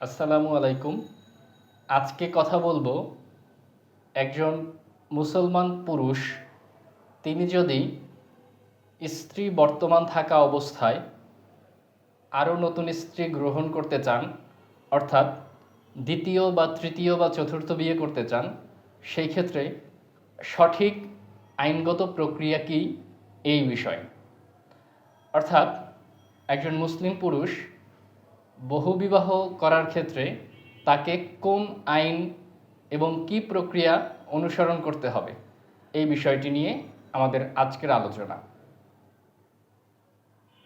আসসালামু আলাইকুম। আজকে কথা বলব একজন মুসলমান পুরুষ, তিনি যদি স্ত্রী বর্তমান থাকা অবস্থায় আরও নতুন স্ত্রী গ্রহণ করতে চান, অর্থাৎ দ্বিতীয় বা তৃতীয় বা চতুর্থ বিয়ে করতে চান, সেই ক্ষেত্রে সঠিক আইনগত প্রক্রিয়া কী এই বিষয়? অর্থাৎ একজন মুসলিম পুরুষ বহুবিবাহ করার ক্ষেত্রে তাকে কোন আইন এবং কি প্রক্রিয়া অনুসরণ করতে হবে? এই বিষয়টি নিয়ে আমাদের আজকের আলোচনা।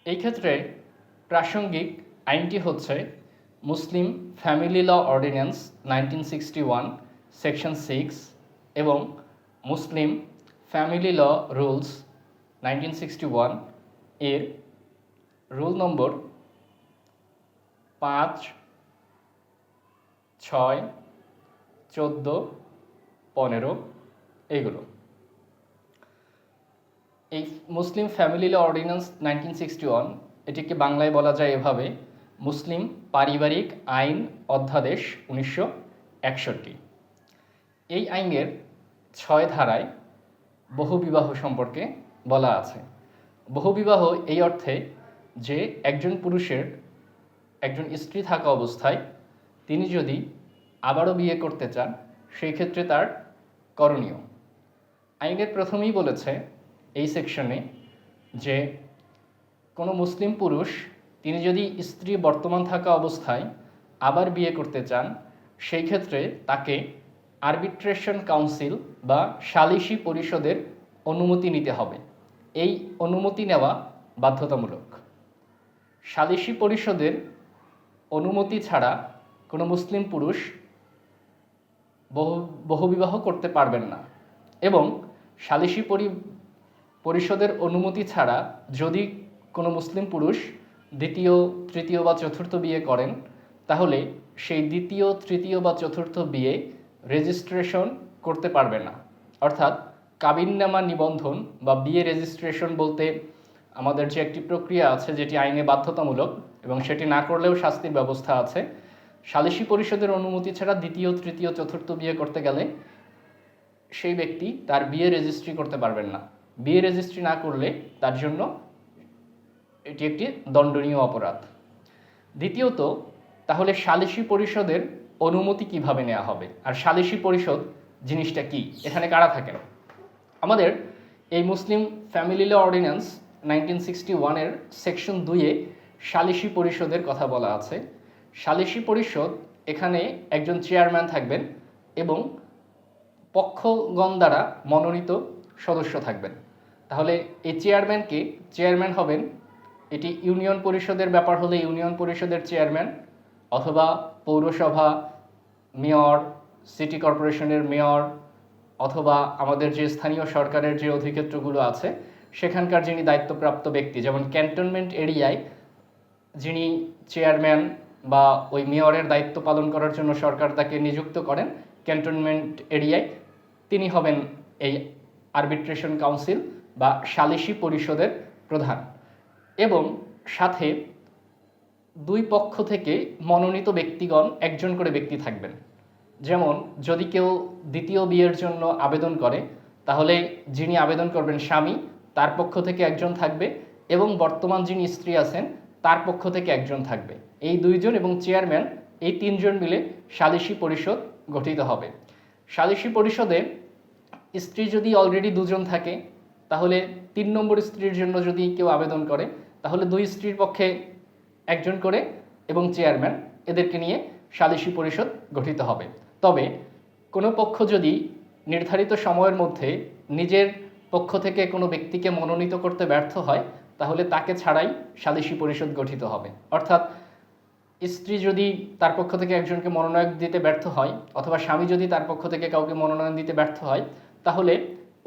এই ক্ষেত্রে প্রাসঙ্গিক আইনটি হচ্ছে Muslim family law ordinance nineteen sixty one, section six এবং Muslim family law rules nineteen sixty ওয়ানের রুল নম্বর পাঁচ, ছয়, চোদ্দ, পনেরো এইগুলো এই Muslim family law ordinance nineteen sixty one এটিকে বাংলায় বলা যায় এভাবে, মুসলিম পারিবারিক আইন অধ্যাদেশ উনিশশো একষট্টি। এই আইনের ছয় ধারায় বহুবিবাহ সম্পর্কে বলা আছে। বহুবিবাহ এই অর্থে যে একজন পুরুষের একজন স্ত্রী থাকা অবস্থায় তিনি যদি আবারও বিয়ে করতে চান, সেই ক্ষেত্রে তার করণীয়। আইনের প্রথমেই বলেছে এই সেকশনে যে কোনো মুসলিম পুরুষ তিনি যদি স্ত্রী বর্তমান থাকা অবস্থায় আবার বিয়ে করতে চান, সেই ক্ষেত্রে তাকে আরবিট্রেশন কাউন্সিল বা সালিসি পরিষদের অনুমতি নিতে হবে। এই অনুমতি নেওয়া বাধ্যতামূলক। সালিসি পরিষদের অনুমতি ছাড়া কোনো মুসলিম পুরুষ বহু, বহুবিবাহ করতে পারবেন না। এবং সালিসি পরি, পরিষদের অনুমতি ছাড়া যদি কোনো মুসলিম পুরুষ দ্বিতীয়, তৃতীয় বা চতুর্থ বিয়ে করেন, তাহলে সেই দ্বিতীয়, তৃতীয় বা চতুর্থ বিয়ে রেজিস্ট্রেশন করতে পারবে না। অর্থাৎ কাবিননামা নিবন্ধন বা বিয়ে রেজিস্ট্রেশন বলতে আমাদের যে একটি প্রক্রিয়া আছে যেটি আইনে বাধ্যতামূলক এবং সেটি না করলেও শাস্তির ব্যবস্থা আছে, সালিসি পরিষদের অনুমতি ছাড়া দ্বিতীয়, তৃতীয়, চতুর্থ বিয়ে করতে গেলে সেই ব্যক্তি তার বিয়ে রেজিস্ট্রি করতে পারবেন না। বিয়ে রেজিস্ট্রি না করলে তার জন্য এটি একটি দণ্ডনীয় অপরাধ। দ্বিতীয়ত, তাহলে সালিসি পরিষদের অনুমতি কীভাবে নেওয়া হবে? আর সালিসি পরিষদ জিনিসটা কি? এখানে কারা থাকেন? আমাদের এই Muslim family law ordinance nineteen sixty ওয়ানের সেকশন দুইয়ে সালিসি পরিষদের কথা বলা আছে। সালিসি পরিষদ এখানে একজন চেয়ারম্যান থাকবেন এবং পক্ষগণ দ্বারা মনোনীত সদস্য থাকবেন। তাহলে এই চেয়ারম্যানকে চেয়ারম্যান হবেন, এটি ইউনিয়ন পরিষদের ব্যাপার হলে ইউনিয়ন পরিষদের চেয়ারম্যান অথবা পৌরসভা মেয়র সিটি কর্পোরেশনের মেয়র অথবা আমাদের যে স্থানীয় সরকারের যে অধিক্ষেত্রগুলো আছে সেখানকার যিনি দায়িত্বপ্রাপ্ত ব্যক্তি, যেমন ক্যান্টনমেন্ট এরিয়ায় যিনি চেয়ারম্যান বা ওই মেয়রের দায়িত্ব পালন করার জন্য সরকার তাকে নিযুক্ত করেন, ক্যান্টনমেন্ট এরিয়ায় তিনি হবেন এই আরবিট্রেশন কাউন্সিল বা সালিসি পরিষদের প্রধান এবং সাথে দুই পক্ষ থেকে মনোনীত ব্যক্তিগণ একজন করে ব্যক্তি থাকবেন। যেমন, যদি কেউ দ্বিতীয় বিয়ের জন্য আবেদন করে, তাহলে যিনি আবেদন করবেন স্বামী তার পক্ষ থেকে একজন থাকবে এবং বর্তমান যিনি স্ত্রী আছেন, তার পক্ষ থেকে একজন থাকবে। এই দুইজন এবং চেয়ারম্যান, এই তিনজন মিলে সালিসি পরিষদ গঠিত হবে। সালিসি পরিষদে স্ত্রী যদি অলরেডি দুজন থাকে, তাহলে তিন নম্বর স্ত্রীর জন্য যদি কেউ আবেদন করে, তাহলে দুই স্ত্রীর পক্ষে একজন করে এবং চেয়ারম্যান, এদেরকে নিয়ে সালিসি পরিষদ গঠিত হবে। তবে কোনো পক্ষ যদি নির্ধারিত সময়ের মধ্যে নিজের পক্ষ থেকে কোনো ব্যক্তিকে মনোনীত করতে ব্যর্থ হয়, তাহলে তাকে ছাড়াই সালিসি পরিষদ গঠিত হবে। অর্থাৎ স্ত্রী যদি তার পক্ষ থেকে একজনকে মনোনয়ন দিতে ব্যর্থ হয়, অথবা স্বামী যদি তার পক্ষ থেকে কাউকে মনোনয়ন দিতে ব্যর্থ হয়, তাহলে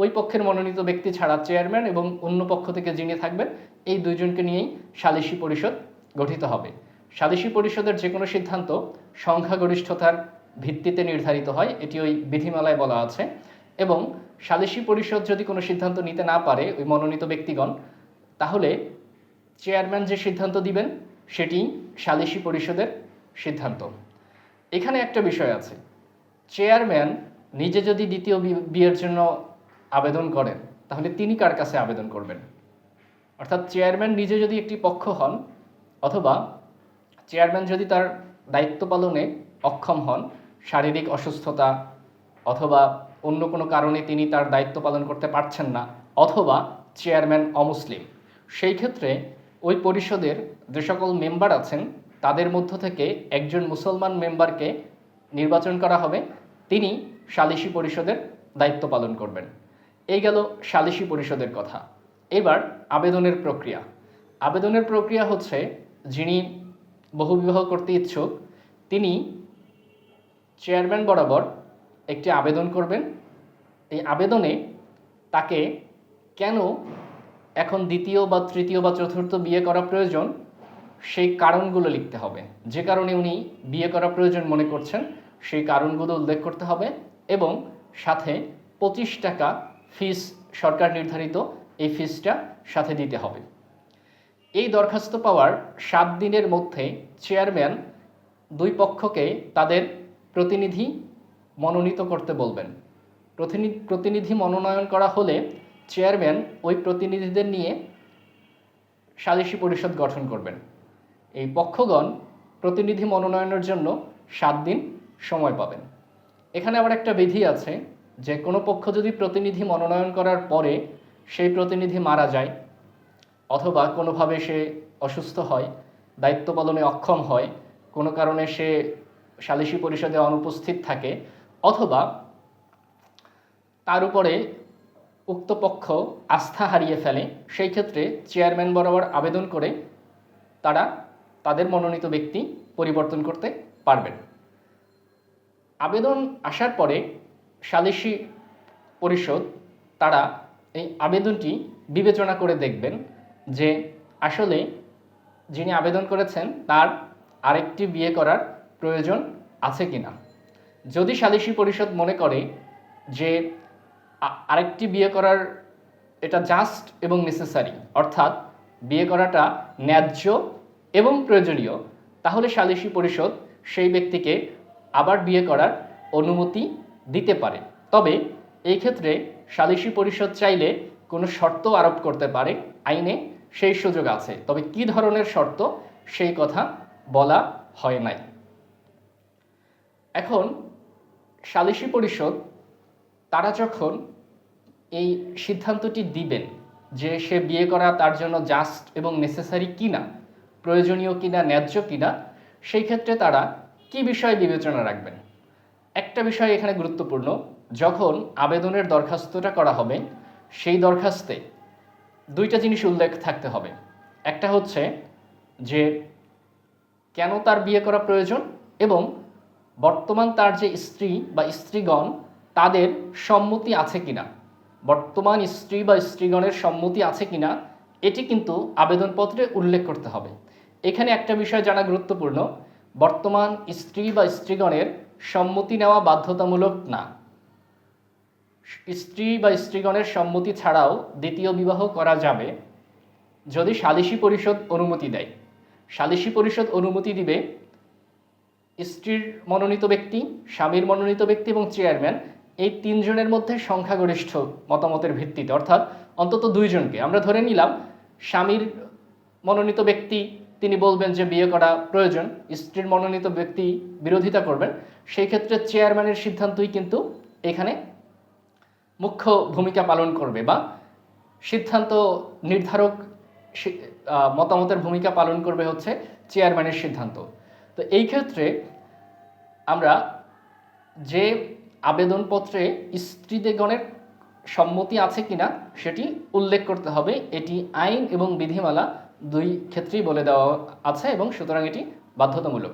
ওই পক্ষের মনোনীত ব্যক্তি ছাড়া চেয়ারম্যান এবং অন্য পক্ষ থেকে যিনি থাকবেন, এই দুইজনকে নিয়েই সালিসি পরিষদ গঠিত হবে। সালিসি পরিষদের যে কোনো সিদ্ধান্ত সংখ্যাগরিষ্ঠতার ভিত্তিতে নির্ধারিত হয়, এটি ওই বিধিমালায় বলা আছে। এবং সালিসি পরিষদ যদি কোনো সিদ্ধান্ত নিতে না পারে ওই মনোনীত ব্যক্তিগণ, তাহলে চেয়ারম্যান যে সিদ্ধান্ত দিবেন, সেটি সালিসি পরিষদের সিদ্ধান্ত। এখানে একটা বিষয় আছে। চেয়ারম্যান নিজে যদি দ্বিতীয় বিয়ের জন্য আবেদন করেন, তাহলে তিনি কার কাছে আবেদন করবেন? অর্থাৎ চেয়ারম্যান নিজে যদি একটি পক্ষ হন, অথবা চেয়ারম্যান যদি তার দায়িত্ব পালনে অক্ষম হন, শারীরিক অসুস্থতা অথবা অন্য কোনো কারণে তিনি তার দায়িত্ব পালন করতে পারছেন না, অথবা চেয়ারম্যান অমুসলিম। সেই ক্ষেত্রে ওই পরিষদের যে সকল মেম্বার আছেন, তাদের মধ্য থেকে একজন মুসলমান মেম্বারকে নির্বাচন করা হবে। তিনি সালিসি পরিষদের দায়িত্ব পালন করবেন। এই গেল সালিসি পরিষদের কথা। এবার আবেদনের প্রক্রিয়া। আবেদনের প্রক্রিয়া হচ্ছে, যিনি বহুবিবাহ করতে ইচ্ছুক, তিনি চেয়ারম্যান বরাবর একটি আবেদন করবেন। এই আবেদনে তাকে কেন এখন দ্বিতীয় বা তৃতীয় বা চতুর্থ বিয়ে করা প্রয়োজন, সেই কারণগুলো লিখতে হবে। যে কারণে উনি বিয়ে করা প্রয়োজন মনে করছেন, সেই কারণগুলো উল্লেখ করতে হবে এবং সাথে পঁচিশ টাকা ফিস, সরকার নির্ধারিত এই ফিসটা সাথে দিতে হবে। এই দরখাস্ত পাওয়ার সাত দিনের মধ্যে চেয়ারম্যান দুই পক্ষকে তাদের প্রতিনিধি মনোনীত করতে বলবেন। প্রতিনি- প্রতিনিধি মনোনয়ন করা হলে চেয়ারম্যান ওই প্রতিনিধিদের নিয়ে সালিসি পরিষদ গঠন করবেন। এই পক্ষগণ প্রতিনিধি মনোনয়নের জন্য সাত দিন সময় পাবেন। এখানে আবার একটা বিধি আছে যে কোনো পক্ষ যদি প্রতিনিধি মনোনয়ন করার পরে সেই প্রতিনিধি মারা যায় অথবা কোনোভাবে সে অসুস্থ হয়, দায়িত্ব পালনে অক্ষম হয়, কোনো কারণে সে সালিসি পরিষদে অনুপস্থিত থাকে অথবা তার উপরে উক্ত পক্ষ আস্থা হারিয়ে ফেলে, সেই ক্ষেত্রে চেয়ারম্যান বরাবর আবেদন করে তারা তাদের মনোনীত ব্যক্তি পরিবর্তন করতে পারবেন। আবেদন আসার পরে সালিসি পরিষদ তারা এই আবেদনটি বিবেচনা করে দেখবেন যে আসলে যিনি আবেদন করেছেন তার আরেকটি বিয়ে করার প্রয়োজন আছে কিনা। যদি সালিসি পরিষদ মনে করে যে আরেকটি বিয়ে করার এটা জাস্ট এবং নেসেসারি অর্থাৎ বিয়ে করাটা ন্যায্য এবং প্রয়োজনীয়, তাহলে সালিসি পরিষদ সেই ব্যক্তিকে আবার বিয়ে করার অনুমতি দিতে পারে। তবে এই ক্ষেত্রে সালিসি পরিষদ চাইলে কোনো শর্ত আরোপ করতে পারে, আইনে সেই সুযোগ আছে। তবে কি ধরনের শর্ত, সেই কথা বলা হয় নাই। এখন সালিসি পরিষদ, তারা যখন এই সিদ্ধান্তটি দিবেন যে সে বিয়ে করা তার জন্য জাস্ট এবং নেসেসারি কিনা, প্রয়োজনীয় কিনা, ন্যায্য কিনা, সেই ক্ষেত্রে তারা কি বিষয় বিবেচনা রাখবেন? একটা বিষয় এখানে গুরুত্বপূর্ণ, যখন আবেদনের দরখাস্তটা করা হবে, সেই দরখাস্তে দুইটা জিনিস উল্লেখ থাকতে হবে। একটা হচ্ছে যে কেন তার বিয়ে করা প্রয়োজন এবং বর্তমান তার যে স্ত্রী বা স্ত্রীগণ, তাদের সম্মতি আছে কিনা? বর্তমান স্ত্রী বা স্ত্রীগণের সম্মতি আছে কিনা? এটি কিন্তু আবেদনপত্রে উল্লেখ করতে হবে। এখানে একটা বিষয় জানা গুরুত্বপূর্ণ, বর্তমান স্ত্রী বা স্ত্রীগণের সম্মতি নেওয়া বাধ্যতামূলক না। স্ত্রী বা স্ত্রীগণের সম্মতি ছাড়াও দ্বিতীয় বিবাহ করা যাবে যদি সালিসি পরিষদ অনুমতি দেয়। সালিসি পরিষদ অনুমতি দিবে স্ত্রীর মনোনীত ব্যক্তি, স্বামীর মনোনীত ব্যক্তি এবং চেয়ারম্যান, এই তিনজনের মধ্যে সংখ্যাগরিষ্ঠ মতামতের ভিত্তিতে। অর্থাৎ অন্তত দুইজনকে। আমরা ধরে নিলাম, স্বামীর মনোনীত ব্যক্তি, তিনি বলবেন যে বিয়ে করা প্রয়োজন, স্ত্রীর মনোনীত ব্যক্তি বিরোধিতা করবেন, সেই ক্ষেত্রে চেয়ারম্যানের সিদ্ধান্তই কিন্তু এখানে মুখ্য ভূমিকা পালন করবে বা সিদ্ধান্ত নির্ধারক মতামতের ভূমিকা পালন করবে হচ্ছে চেয়ারম্যানের সিদ্ধান্ত। তো এই ক্ষেত্রে আমরা যে আবেদনপত্রে স্ত্রীদেগণের সম্মতি আছে কিনা সেটি উল্লেখ করতে হবে। এটি আইন এবং বিধিমালা দুই ক্ষেত্রেই বলে দেওয়া আছে এবং সুতরাং এটি বাধ্যতামূলক।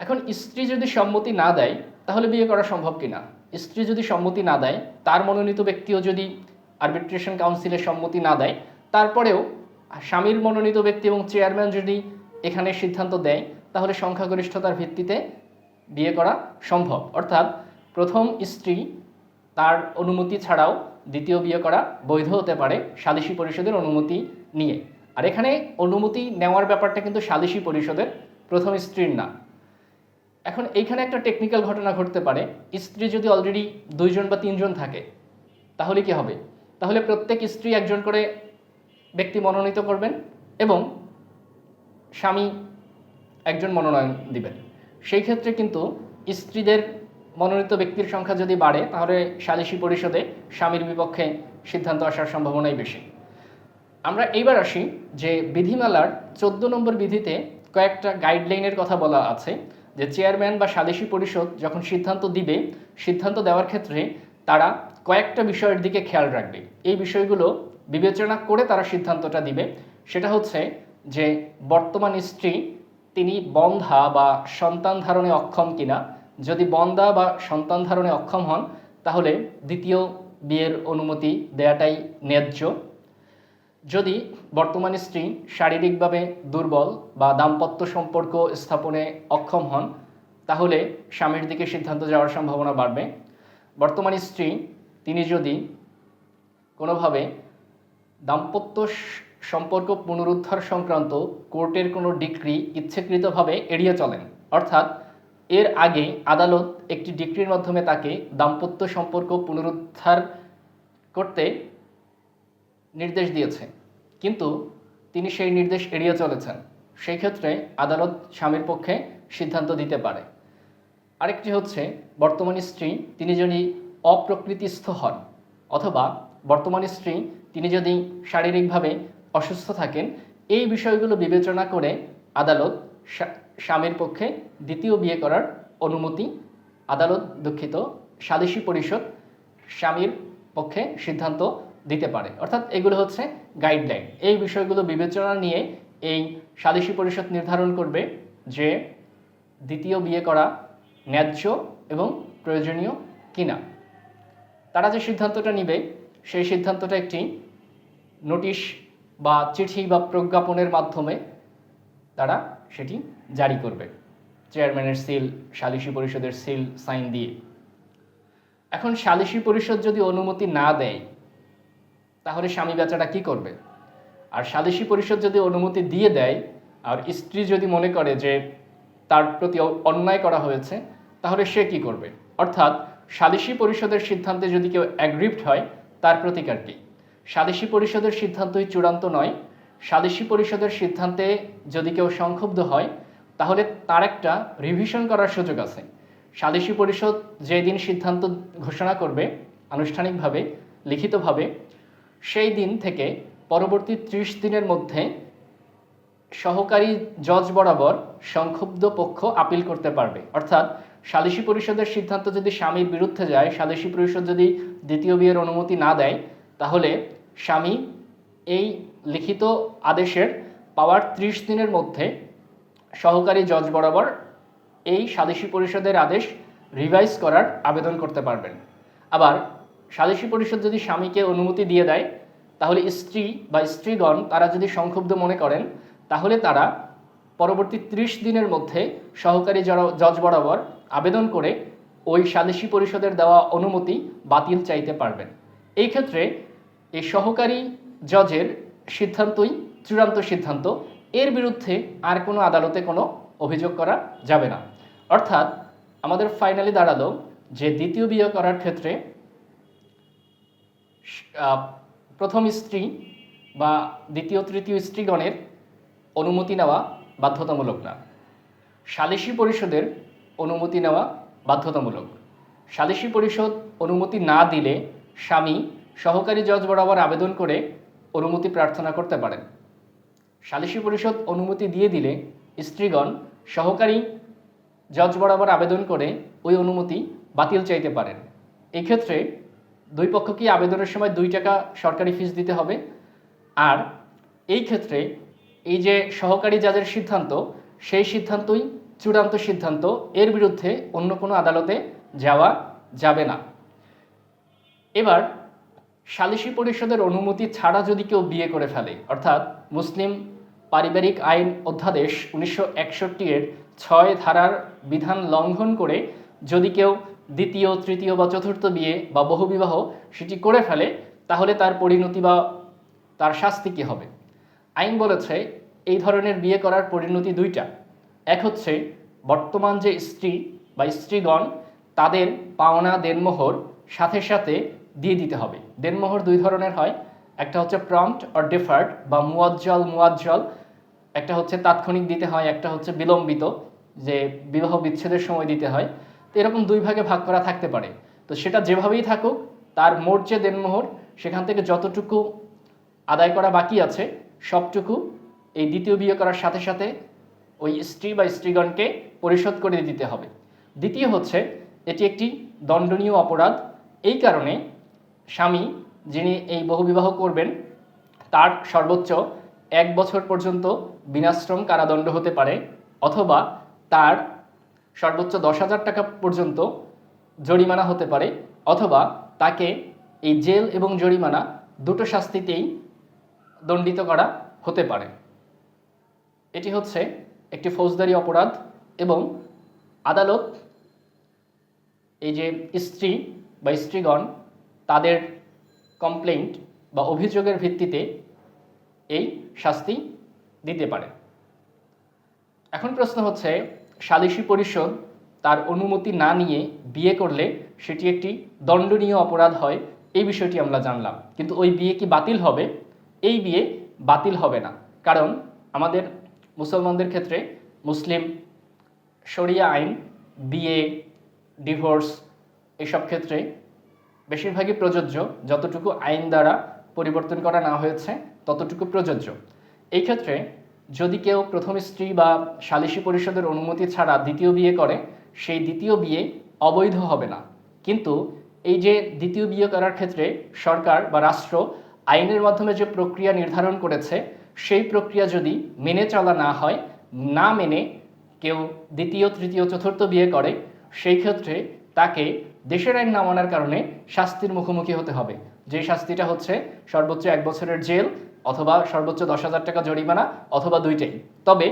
এখন স্ত্রী যদি সম্মতি না দেয়, তাহলে বিয়ে করা সম্ভব কিনা? স্ত্রী যদি সম্মতি না দেয়, তার মনোনীত ব্যক্তিও যদি আরবিট্রেশন কাউন্সিলের সম্মতি না দেয়, তারপরেও স্বামীর মনোনীত ব্যক্তি এবং চেয়ারম্যান যদি এখানে সিদ্ধান্ত দেয় তাহলে সংখ্যাগরিষ্ঠতার ভিত্তিতে বিয়ে করা সম্ভব। অর্থাৎ প্রথম স্ত্রী তার অনুমতি ছাড়াও দ্বিতীয় বিয়ে করা বৈধ হতে পারে সালিসি পরিষদের অনুমতি নিয়ে। আর এখানে অনুমতি নেওয়ার ব্যাপারটা কিন্তু সালিসি পরিষদের প্রথম স্ত্রীর না। এখন এইখানে একটা টেকনিক্যাল ঘটনা ঘটতে পারে। স্ত্রী যদি অলরেডি দুইজন বা তিনজন থাকে, তাহলে কি হবে? তাহলে প্রত্যেক স্ত্রী একজন করে ব্যক্তি মনোনীত করবেন এবং স্বামী একজন মনোনয়ন দিবেন সেই ক্ষেত্রে কিন্তু স্ত্রীদের মনোনীত ব্যক্তির সংখ্যা যদি বাড়ে, তাহলে সালিসি পরিষদে স্বামীর বিপক্ষে সিদ্ধান্ত আসার সম্ভাবনাই বেশি। আমরা এইবার আসি যে বিধিমালার চোদ্দ নম্বর বিধিতে কয়েকটা গাইডলাইনের কথা বলা আছে, যে চেয়ারম্যান বা সালিসি পরিষদ যখন সিদ্ধান্ত দিবে, সিদ্ধান্ত দেওয়ার ক্ষেত্রে তারা কয়েকটা বিষয়ের দিকে খেয়াল রাখবে। এই বিষয়গুলো বিবেচনা করে তারা সিদ্ধান্তটা দিবে। সেটা হচ্ছে যে বর্তমান স্ত্রী তিনি বন্ধা বা সন্তান ধারণে অক্ষম কিনা? যদি বন্ধা বা সন্তান ধারণে অক্ষম হন, তাহলে দ্বিতীয় বিয়ের অনুমতি দেয়াটাই ন্যায্য। যদি বর্তমান স্ত্রী শারীরিকভাবে দুর্বল বা দাম্পত্য সম্পর্ক স্থাপনে অক্ষম হন, তাহলে স্বামীর দিকে সিদ্ধান্ত যাওয়ার সম্ভাবনা বাড়বে। বর্তমান স্ত্রী, তিনি যদি কোনোভাবে দাম্পত্য সম্পর্ক পুনরুদ্ধার সংক্রান্ত কোর্টের কোনো ডিক্রি ইচ্ছেকৃতভাবে এড়িয়ে চলেন। অর্থাৎ, এর আগে আদালত একটি ডিক্রির মাধ্যমে তাকে দাম্পত্য সম্পর্ক পুনরুদ্ধার করতে নির্দেশ দিয়েছে। কিন্তু তিনি সেই নির্দেশ এড়িয়ে চলেছেন। সেই ক্ষেত্রে আদালত স্বামীর পক্ষে সিদ্ধান্ত দিতে পারে। আরেকটি হচ্ছে, বর্তমান স্ত্রী তিনি যদি অপ্রকৃতিস্থ হন, অথবা বর্তমান স্ত্রী তিনি যদি শারীরিকভাবে অসুস্থ থাকেন, এই বিষয়গুলো বিবেচনা করে আদালত স্বামীর পক্ষে দ্বিতীয় বিয়ে করার অনুমতি, আদালত দুঃখিত সালিসি পরিষদ স্বামীর পক্ষে সিদ্ধান্ত দিতে পারে। অর্থাৎ এগুলো হচ্ছে গাইডলাইন এই বিষয়গুলো বিবেচনা নিয়ে এই সালিসি পরিষদ নির্ধারণ করবে যে দ্বিতীয় বিয়ে করা ন্যায্য এবং প্রয়োজনীয় কিনা। তারা যে সিদ্ধান্তটা নিবে, সেই সিদ্ধান্তটা একটি নোটিশ বা চিঠি বা প্রজ্ঞাপনের মাধ্যমে তারা সেটি জারি করবে। চেয়ারম্যানের সিল, সালিসি পরিষদের সিল সাইন দিয়ে। এখন সালিসি পরিষদ যদি অনুমতি না দেয়, তাহলে স্বামী বেচারা কি করবে? আর সালিসি পরিষদ যদি অনুমতি দিয়ে দেয়, আর স্ত্রী যদি মনে করে যে তার প্রতি অন্যায় করা হয়েছে, তাহলে সে কি করবে? অর্থাৎ সালিসি পরিষদের সিদ্ধান্তে যদি কেউ অ্যাগ্রিপ্ট হয়, তার প্রতিকার কি? সালিসি পরিষদের সিদ্ধান্তই চূড়ান্ত নয়। সালিসি পরিষদের সিদ্ধান্তে যদি কেউ সংক্ষুব্ধ হয়, তাহলে তার একটা রিভিশন করার সুযোগ আছে। সালিসি পরিষদ যেদিন সিদ্ধান্ত ঘোষণা করবে, আনুষ্ঠানিকভাবে, লিখিতভাবে, সেই দিন থেকে পরবর্তী ত্রিশ দিনের মধ্যে সহকারী জজ বরাবর সংক্ষুব্ধ পক্ষ আপিল করতে পারবে। অর্থাৎ সালিসি পরিষদের সিদ্ধান্ত যদি স্বামীর বিরুদ্ধে যায় সালিসি পরিষদ যদি দ্বিতীয় বিয়ের অনুমতি না দেয় তাহলে স্বামী এই লিখিত আদেশের পাওয়ার ত্রিশ দিনের মধ্যে সহকারী জজ বরাবর এই সালিসি পরিষদের আদেশ রিভাইজ করার আবেদন করতে পারবেন। আবার সালিসি পরিষদ যদি স্বামীকে অনুমতি দিয়ে দেয়, তাহলে স্ত্রী বা স্ত্রীগণ তারা যদি সংক্ষুব্ধ মনে করেন, তাহলে তারা পরবর্তী ত্রিশ দিনের মধ্যে সহকারী জজ বরাবর আবেদন করে ওই সালিসি পরিষদের দেওয়া অনুমতি বাতিল চাইতে পারবেন। এই ক্ষেত্রে এই সহকারী জজের সিদ্ধান্তই চূড়ান্ত সিদ্ধান্ত। এর বিরুদ্ধে আর কোনো আদালতে কোনো অভিযোগ করা যাবে না। অর্থাৎ আমাদের ফাইনালি দাঁড়াল যে দ্বিতীয় বিয়ে করার ক্ষেত্রে প্রথম স্ত্রী বা দ্বিতীয়, তৃতীয় স্ত্রীগণের অনুমতি নেওয়া বাধ্যতামূলক না। সালিসি পরিষদের অনুমতি নেওয়া বাধ্যতামূলক। সালিসি পরিষদ অনুমতি না দিলে স্বামী সহকারী জজ বরাবর আবেদন করে অনুমতি প্রার্থনা করতে পারেন। সালিসি পরিষদ অনুমতি দিয়ে দিলে স্ত্রীগণ সহকারী জজ বরাবর আবেদন করে ওই অনুমতি বাতিল চাইতে পারেন। এক্ষেত্রে ক্ষেত্রে দুই পক্ষকেই আবেদনের সময় দুই টাকা সরকারি ফিস দিতে হবে। আর এই ক্ষেত্রে এই যে সহকারী জাজের সিদ্ধান্ত, সেই সিদ্ধান্তই চূড়ান্ত সিদ্ধান্ত। এর বিরুদ্ধে অন্য কোনো আদালতে যাওয়া যাবে না। এবার সালিসি পরিষদের অনুমতি ছাড়া যদি কেউ বিয়ে করে ফেলে, অর্থাৎ মুসলিম পারিবারিক আইন অধ্যাদেশ উনিশশো একষট্টি এর ছয় ধারার বিধান লঙ্ঘন করে যদি কেউ দ্বিতীয়, তৃতীয় বা চতুর্থ বিয়ে বা বহুবিবাহ সেটি করে ফেলে, তাহলে তার পরিণতি বা তার শাস্তি কী হবে? আইন বলেছে এই ধরনের বিয়ে করার পরিণতি দুইটা। এক হচ্ছে বর্তমান যে স্ত্রী বা স্ত্রীগণ, তাদের পাওনা দেনমোহর সাথে সাথে দিয়ে দিতে হবে। দেনমোহর দুই ধরনের হয়। একটা হচ্ছে প্রম্পট অর ডিফার্ড বা মুয়াজ্জল মুয়াজ্জল। একটা হচ্ছে তাৎক্ষণিক দিতে হয়, একটা হচ্ছে বিলম্বিত, যে বিবাহ বিচ্ছেদের সময় দিতে হয়। তো এরকম দুই ভাগে ভাগ করা থাকতে পারে। তো সেটা যেভাবেই থাকুক, তার মোট যে দেনমোহর, সেখান থেকে যতটুকু আদায় করা বাকি আছে, সবটুকু এই দ্বিতীয় বিয়ে করার সাথে সাথে ওই স্ত্রী বা স্ত্রীগণকে পরিশোধ করে দিতে হবে। দ্বিতীয় হচ্ছে, এটি একটি দণ্ডনীয় অপরাধ। এই কারণে স্বামী যিনি এই বহুবিবাহ করবেন, তার সর্বোচ্চ এক বছর পর্যন্ত বিনাশ্রম কারাদণ্ড হতে পারে, অথবা তার সর্বোচ্চ দশ হাজার টাকা পর্যন্ত জরিমানা হতে পারে, অথবা তাকে এই জেল এবং জরিমানা দুটো শাস্তিতেই দণ্ডিত করা হতে পারে। এটি হচ্ছে একটি ফৌজদারি অপরাধ এবং আদালত এই যে স্ত্রী বা স্ত্রীগণ তাদের কমপ্লেন্ট বা অভিযোগের ভিত্তিতে এই শাস্তি দিতে পারে। এখন প্রশ্ন হচ্ছে, সালিসি পরিষদ তার অনুমতি না নিয়ে বিয়ে করলে সেটি একটি দণ্ডনীয় অপরাধ হয়, এই বিষয়টি আমরা জানলাম। কিন্তু ওই বিয়ে কি বাতিল হবে? এই বিয়ে বাতিল হবে না। কারণ আমাদের মুসলমানদের ক্ষেত্রে মুসলিম শরিয়া আইন, বিয়ে, ডিভোর্স এসব ক্ষেত্রে বেশিরভাগই প্রযোজ্য, যতটুকু আইন দ্বারা পরিবর্তন করা না হয়েছে, ততটুকু প্রযোজ্য। এই ক্ষেত্রে যদি কেউ প্রথম স্ত্রী বা সালিসি পরিষদের অনুমতি ছাড়া দ্বিতীয় বিয়ে করে, সেই দ্বিতীয় বিয়ে অবৈধ হবে না। কিন্তু এই যে দ্বিতীয় বিয়ে করার ক্ষেত্রে সরকার বা রাষ্ট্র আইনের মাধ্যমে যে প্রক্রিয়া নির্ধারণ করেছে, সেই প্রক্রিয়া যদি মেনে চলা না হয়, না মেনে কেউ দ্বিতীয়, তৃতীয়, চতুর্থ বিয়ে করে, সেই ক্ষেত্রে তাকে দেশের আইন না মানার কারণে শাস্তির মুখোমুখি হতে হবে। যে শাস্তিটা হচ্ছে সর্বোচ্চ এক বছরের জেল অথবা সর্বোচ্চ দশ হাজার টাকা জরিমানা অথবা দুইটাই। তবে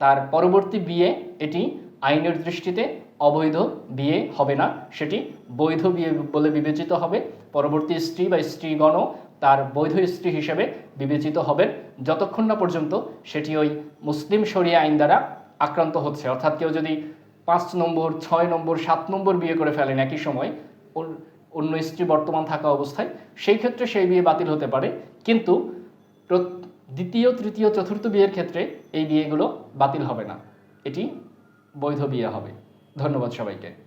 তার পরবর্তী বিয়ে এটি আইনের দৃষ্টিতে অবৈধ বিয়ে হবে না, সেটি বৈধ বিয়ে বলে বিবেচিত হবে। পরবর্তী স্ত্রী বা স্ত্রীগণও তার বৈধ স্ত্রী হিসেবে বিবেচিত হবেন। যতক্ষণ না পর্যন্ত সেটি ওই মুসলিম শরিয়া আইন দ্বারা আক্রান্ত হচ্ছে। অর্থাৎ কেউ যদি পাঁচ নম্বর, ছয় নম্বর, সাত নম্বর বিয়ে করে ফেলেন একই সময়। ওর, অন্য স্ত্রী বর্তমান থাকা অবস্থায়। সেই ক্ষেত্রে সেই বিয়ে বাতিল হতে পারে। কিন্তু দ্বিতীয়, তৃতীয়, চতুর্থ বিয়ের ক্ষেত্রে এই বিয়েগুলো বাতিল হবে না। এটি বৈধ বিয়ে হবে। ধন্যবাদ সবাইকে।